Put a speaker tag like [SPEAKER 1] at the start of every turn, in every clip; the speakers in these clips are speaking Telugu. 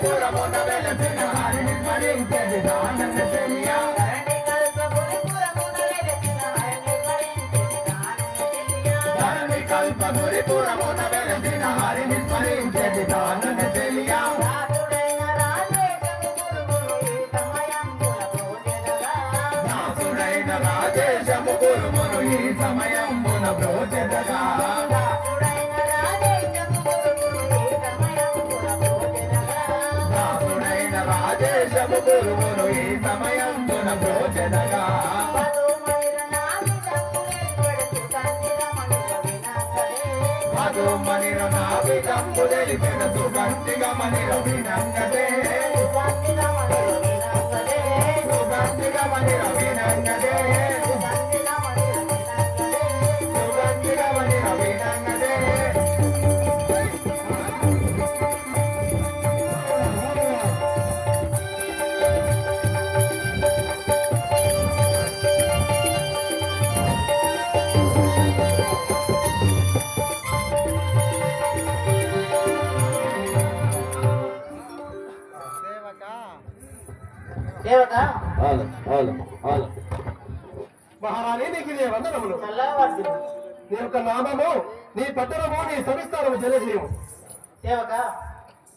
[SPEAKER 1] పురమున వెలసిన హరిని స్మరించెది దానన్న తెలియ ధరణి కల్పగురి పురమున వెలసిన హరిని స్మరించెది దానన్న గురుమును ఈ సమయమున రాజేశము గురుమును ఈ సమయమున బ్రోచెదగా. మధు మనిర నావిదంబు తెలిసిన సుగంధిగ మనిర వినంగదే
[SPEAKER 2] దేవత?
[SPEAKER 1] హలో హలో హలో
[SPEAKER 3] మహారాణి నీకు నీ వందనములు. నీ యొక్క నామము నీ పట్టణము నీ సంస్థానము తెలియజేయము
[SPEAKER 2] దేవత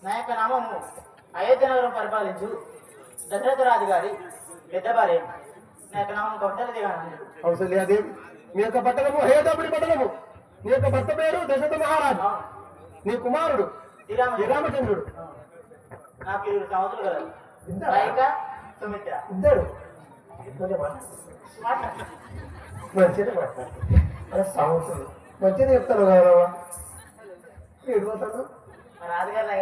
[SPEAKER 2] నా యొక్క నామము అయోధ్య నగరం పరిపాలించు. దశరథ రాజు గారి పెద్ద భార్య నా యొక్క నామం కౌంటలది కానీ
[SPEAKER 3] కౌసల్యాదేవి మీ యొక్క పట్టణము. హేతపుడి పట్టణము నీ యొక్క భర్త పేరు దశరథ మహారాజు. నీ కుమారుడు
[SPEAKER 2] శ్రీరామ
[SPEAKER 3] శ్రీరామచంద్రుడు.
[SPEAKER 2] నాకు ఇరువురు సహోదరులు కదా
[SPEAKER 3] ఇద్దరా? మంచిగా మాట్లాడు. అరే సంవత్సరం మంచిగా చెప్తాను గౌరవ ఏడు పోతాడు
[SPEAKER 2] మా రాజుగారి